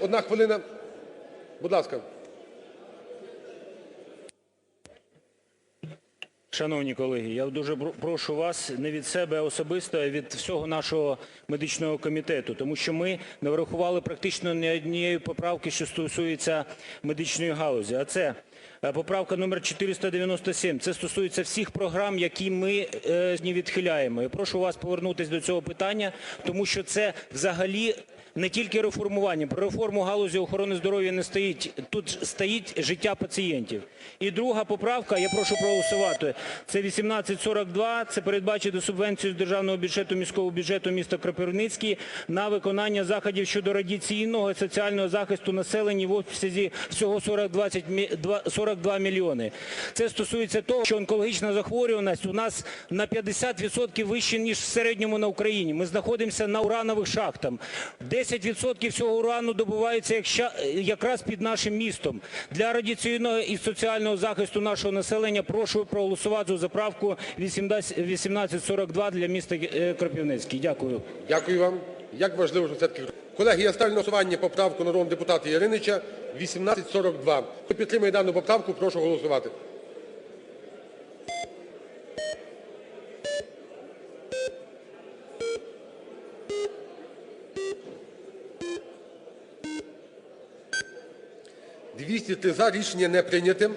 Одна хвилина. Будь ласка. Шановні колеги, я дуже прошу вас не від себе особисто, а від всього нашого медичного комітету, тому що ми не врахували практично ні однієї поправки, що стосується медичної галузі. А це е, поправка номер 497. Це стосується всіх програм, які ми не відхиляємо. Я прошу вас повернутися до цього питання, тому що це взагалі не тільки реформування. Про реформу галузі охорони здоров'я не стоїть. Тут стоїть життя пацієнтів. І друга поправка, я прошу проголосувати, це 1842, це передбачити субвенцію з державного бюджету міського бюджету міста Кропивницький на виконання заходів щодо радіаційного і соціального захисту населення в обсязі всього 42, 42 мільйони. Це стосується того, що онкологічна захворюваність у нас на 50% вище, ніж в середньому на Україні. Ми знаходимося на уранових шахтах. 10% всього урану добувається якраз під нашим містом. Для радіаційного і соціального захисту нашого населення прошу проголосувати за заправку 1842 для міста е, Кропивницький. Дякую. Дякую вам. Як важливо, що все-таки... Колеги, я ставлю на голосування поправку народного депутата Яринича 1842. Хто підтримує дану поправку, прошу голосувати. «203 за». Рішення не прийняте.